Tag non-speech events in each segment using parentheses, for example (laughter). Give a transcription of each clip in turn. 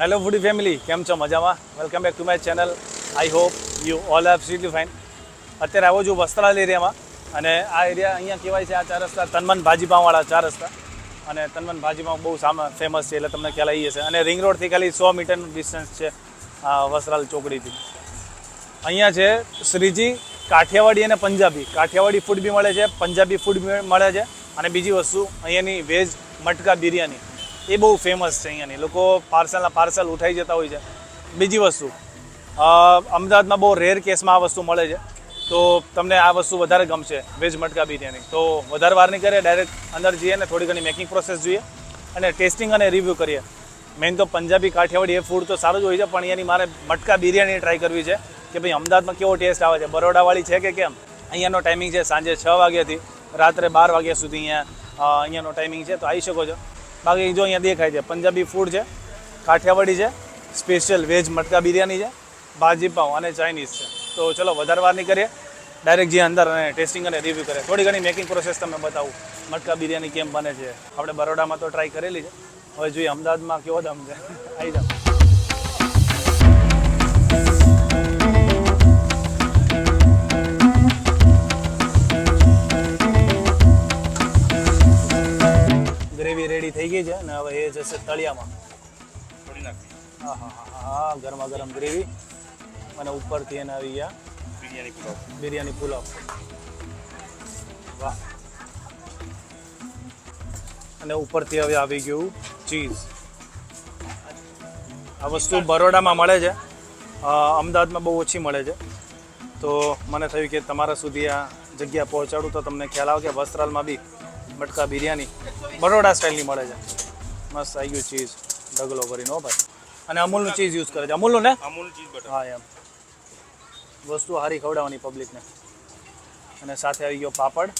Hello ફૂડી family કેમ છો? મજામાં? Welcome back to my channel I hope you all absolutely fine અત્યારે આવો છું વસ્ત્રાલ એરિયામાં. અને આ એરિયા અહીંયા કહેવાય છે આ ચાર રસ્તા તનમન ભાજીપાવવાળા ચાર રસ્તા. અને તનમન ભાજીપાવ બહુ સામે ફેમસ છે એટલે તમને ખ્યાલ આવી જશે. અને રિંગ રોડથી ખાલી સો મીટરનું ડિસ્ટન્સ છે વસ્ત્રાલ ચોકડીથી. અહીંયા છે શ્રીજી, કાઠિયાવાડી અને પંજાબી. કાઠિયાવાડી ફૂડ બી મળે છે, પંજાબી ફૂડ મળે છે. અને બીજી વસ્તુ અહીંયાની વેજ મટકા બિરયાની. એ બહુ ફેમસ છે અહીંયાની લોકો પાર્સલના પાર્સલ ઉઠાઈ જતા હોય છે. બીજી વસ્તુ અમદાવાદમાં બહુ રેર કેસમાં આ વસ્તુ મળે છે. તો તમને આ વસ્તુ વધારે ગમશે વેજ મટકા બિરયાની. તો વધારે વાર નહીં કરીએ ડાયરેક્ટ અંદર જઈએ ને થોડી ઘણી મેકિંગ પ્રોસેસ જોઈએ અને ટેસ્ટિંગ અને રિવ્યૂ કરીએ. મેઇન તો પંજાબી કાઠિયાવાડી એ ફૂડ તો સારું જ હોય છે, પણ અહીંયાની મારે મટકા બિરયાની ટ્રાય કરવી છે કે ભાઈ અમદાવાદમાં કેવો ટેસ્ટ આવે છે? બરોડાવાળી છે કે કેમ? અહીંયાનો ટાઈમિંગ છે સાંજે છ વાગ્યાથી રાત્રે બાર વાગ્યા સુધી અહીંયા અહીંયાનો ટાઈમિંગ છે, તો આવી શકો છો. બાકી જો અહીંયા દેખાય છે, પંજાબી ફૂડ છે, કાઠિયાવાડી છે સ્પેશિયલ વેજ મટકા બિરયાની છે, ભાજી પાઉં અને ચાઇનીઝ છે. તો ચલો, વધારે વાર નહીં કરીએ. ડાયરેક્ટ જે અંદર અને ટેસ્ટિંગ અને રિવ્યૂ કરે થોડી ઘણી મેકિંગ પ્રોસેસ તમને બતાવું. મટકા બિરયાની કેમ બને છે. આપણે બરોડામાં તો ટ્રાય કરેલી છે. હવે જોઈએ, અમદાવાદમાં કેવો દમ છે. (laughs) આવી જાઓ. ગ્રેવી થઈ ગઈ છે અને હવે એ જશે તળિયામાં. થોડી નાખી. હા હા હા હા ગરમા ગરમ ગ્રેવી. અને ઉપરથી એને આવી ગયા બિરયાની પુલાવ. બિરયાની પુલાવ. વાહ. અને ઉપરથી હવે આવી ગયું ચીઝ. આ વસ્તુ બરોડામાં મળે છે. અમદાવાદમાં બહુ ઓછી મળે છે. તો મને થયું કે તમારા સુધી આ જગ્યા પહોંચાડું તો તમને ખ્યાલ આવે કે વસ્ત્રાલમાં બી મટકા બિરયાની બરોડા સ્ટાઇલની મળે છે. મસ્ત આવી ગયું ચીઝ ઢગલો કરીને હો ભાઈ. અને અમૂલનું ચીઝ યુઝ કરે છે. અમૂલનું ને? અમૂલ ચીઝ બટર હા એમ. વસ્તુ સારી ખવડાવવાની પબ્લિકને અને સાથે આવી ગયો પાપડ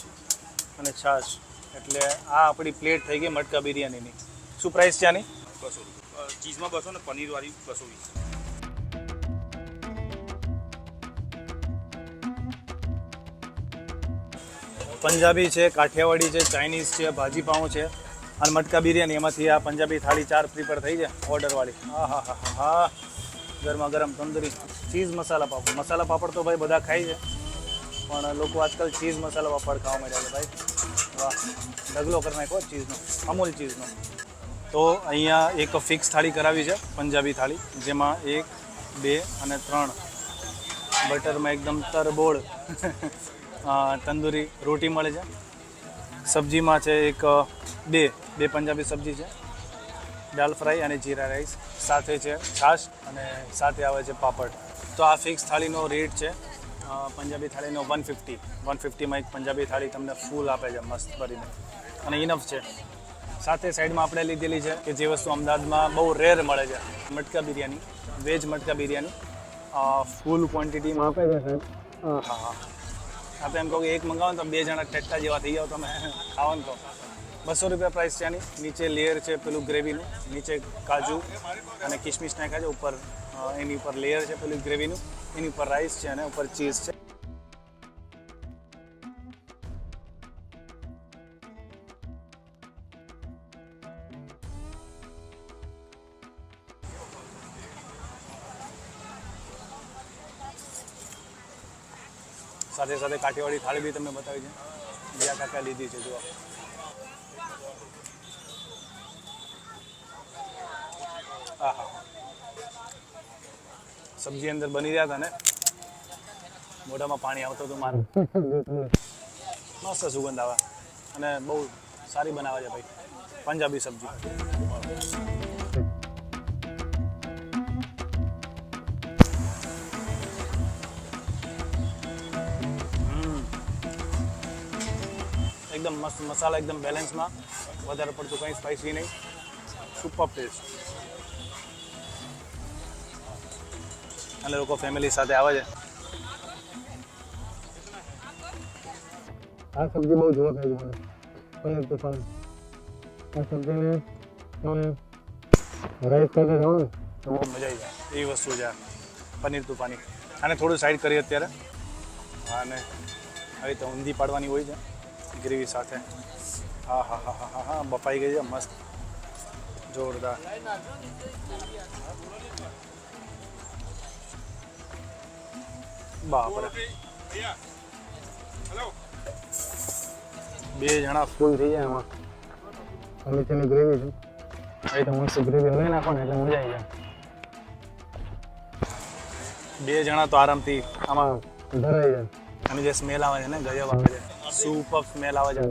અને છાશ. એટલે આ આપણી પ્લેટ થઈ ગઈ મટકા બિરયાનીની. શું પ્રાઇસ છે આની? બસો ચીઝમાં બસો ને પનીર વાળી બસો વીસ. પંજાબી છે, કાઠિયાવાડી છે ચાઇનીઝ છે ભાજી પાઉં છે, અને મટકા બિરયાની. એમાંથી આ પંજાબી થાળી ચાર પ્રિપેર થઈ છે ઓર્ડરવાળી. હા હા હા હા ગરમા ગરમ તંદુરી ચીઝ મસાલા પાપડ. મસાલા પાપડ તો ભાઈ બધા ખાય છે, પણ લોકો આજકાલ ચીઝ મસાલા પાપડ ખાવા માંડ્યા છે ભાઈ. વાહ. ઢગલો કરી નાખો ચીઝનો અમૂલ ચીઝનો તો અહીંયા એક ફિક્સ થાળી કરાવી છે, પંજાબી થાળી, જેમાં એક, બે અને ત્રણ. બટરમાં એકદમ તરબોળ. તંદૂરી રોટી મળે છે. સબ્જીમાં છે એક બે બે પંજાબી સબ્જી છે. દાલ ફ્રાય અને જીરા રાઈસ. સાથે છે છાશ અને સાથે આવે છે પાપડ. તો આ ફિક્સ થાળીનો રેટ છે પંજાબી થાળીનો વન ફિફ્ટી. વન ફિફ્ટીમાં એક પંજાબી થાળી તમને ફૂલ આપે છે મસ્ત ભરીને. અને ઇનફ છે. સાથે સાઈડમાં આપણે લીધેલી છે કે જે વસ્તુ અમદાવાદમાં બહુ રેર મળે છે. મટકા બિરયાની વેજ મટકા બિરયાની. ફૂલ ક્વોન્ટિટીમાં આપે છે સાહેબ. હા હા. તો એમ કહું કે એક મંગાવો ને તો બે જણા ટેક્ટા જેવા થઈ જાઓ તમે. ખાવો ને તો. બસો રૂપિયા પ્રાઇસ છે આની નીચે લેયર છે પેલું ગ્રેવીનું નીચે કાજુ અને કિશમિશ નાખ્યા છે. ઉપર એની ઉપર લેયર છે પેલું ગ્રેવીનું એની ઉપર રાઈસ છે અને ઉપર ચીઝ છે. સાથે સાથે કાઠિયાવાડી થાળી બી તમને બતાવી છે. જ્યાં કાકા લીધી છે, જુઓ. હા. સબ્જી અંદર બની રહ્યા હતા ને? મોઢામાં પાણી આવતું હતું મારું. મસ્ત સુગંધ આવે. અને બહુ સારી બનાવે છે ભાઈ, પંજાબી સબ્જી. એકદમ મસ્ત મસાલા એકદમ બેલેન્સમાં. વધારે પડતું કંઈ સ્પાઇસી નહીં. સુપર ટેસ્ટ અને લોકો ફેમિલી સાથે આવે છે. આ સબ્જી બહુ જોવા ખાઈ મને. તુફાન આ સબ્જી તમે રાઈસ સાથે ખાવ ને તો બહુ મજા આવી જાય. એવી વસ્તુ છે પનીર તુફાની. આને થોડું સાઈડ કરીએ અત્યારે. અને આવી તો ઊંધી પાડવાની હોય છે. ગ્રેવી સાથે હા હા હા હા હા હા બફાઈ ગઈ છે મસ્ત જોરદાર બાપરે બે જણા ફૂલ થઈ જાય એમાં આ નીચેની ગ્રેવી છે એ તો મસ્ત ગ્રેવી હલાવી નાખો ને એટલે મજા આવી જાય બે જણા તો આરામથી આમાં ધરાઈ જાય અને જે સ્મેલ આવે છે ને ગજબ આવે છે સુપર સ્મેલ આવે છે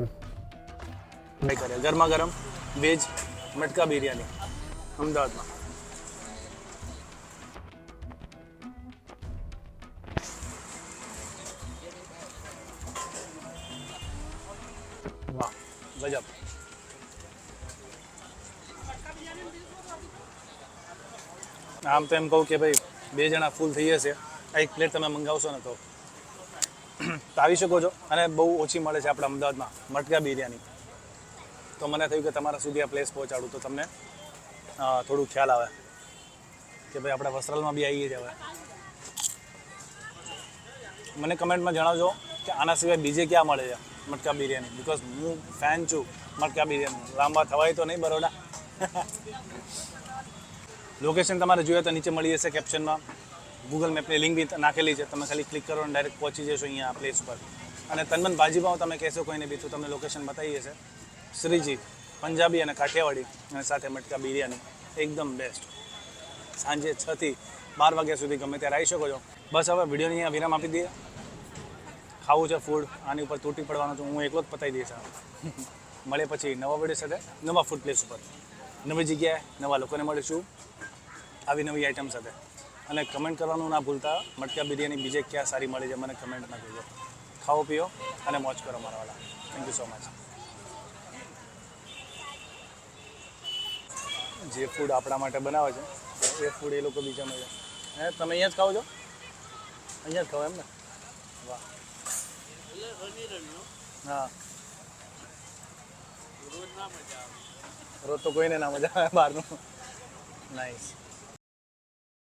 ટ્રાય કરે ગરમા ગરમ વેજ મટકા બિરયાની અમદાવાદમાં વાહ ગજબ આમ તો એમ કહું કે ભાઈ બે જણા ફૂલ થઈ જશે આ એક પ્લેટ તમે મંગાવશો ને તો આવી શકો છો અને બહુ ઓછી મળે છે આપણા અમદાવાદમાં મટકા બિરયાની. તો મને થયું કે તમારા સુધી આ પ્લેસ પહોંચાડું તો તમને થોડું ખ્યાલ આવે કે ભાઈ આપણે વસ્ત્રાલમાં બી આવીએ છીએ હવે. મને કમેન્ટમાં જણાવજો કે આના સિવાય બીજે ક્યાં મળે છે મટકા બિરયાની? બિકોઝ હું ફેન છું મટકા બિરયાની. લાંબા થવાય તો નહીં બરોડા. (laughs) લોકેશન તમારે જોઈએ તો નીચે મળી જશે કેપ્શનમાં ગૂગલ મેપની લિંક બી નાખેલી છે. તમે ખાલી ક્લિક કરો અને ડાયરેક્ટ પહોંચી જશો અહીંયા પ્લેસ પર. અને તનમન ભાજીપાવ તમે કહેશો કોઈને બી, તો તમને લોકેશન બતાવી હશે શ્રીજી પંજાબી અને કાઠિયાવાડી અને સાથે મટકા બિરયાની. એકદમ બેસ્ટ સાંજે છથી બાર વાગ્યા સુધી ગમે ત્યારે આવી શકો છો. બસ હવે વિડીયોની અહીંયા વિરામ આપી દઈએ. ખાવું છે ફૂડ આની ઉપર તૂટી પડવાનું તો હું એકલો જ પતાવી દઈશ મળે પછી નવા વીડિયો સાથે, નવા ફૂડ પ્લેસ ઉપર. નવી જગ્યાએ નવા લોકોને મળીશું. આવી નવી આઈટમ સાથે. અને કમેન્ટ કરવાનું ના ભૂલતા. મટકા બિરયાની બીજે ક્યાં સારી મળી છે મને કમેન્ટમાં કહેજો. ખાઓ, પીઓ અને મોજ કરો મારાવાળા થેન્ક યુ સો મચ જે ફૂડ આપણા માટે બનાવે છે, એ ફૂડ એ લોકો બીજા મળે. હે, તમે અહીંયા જ ખાઓ છો? અહીંયા જ ખાઓ એમ ને? વાહ. હા. રોજ તો કોઈને ના મજા આવે, બહારનું. નાઈસ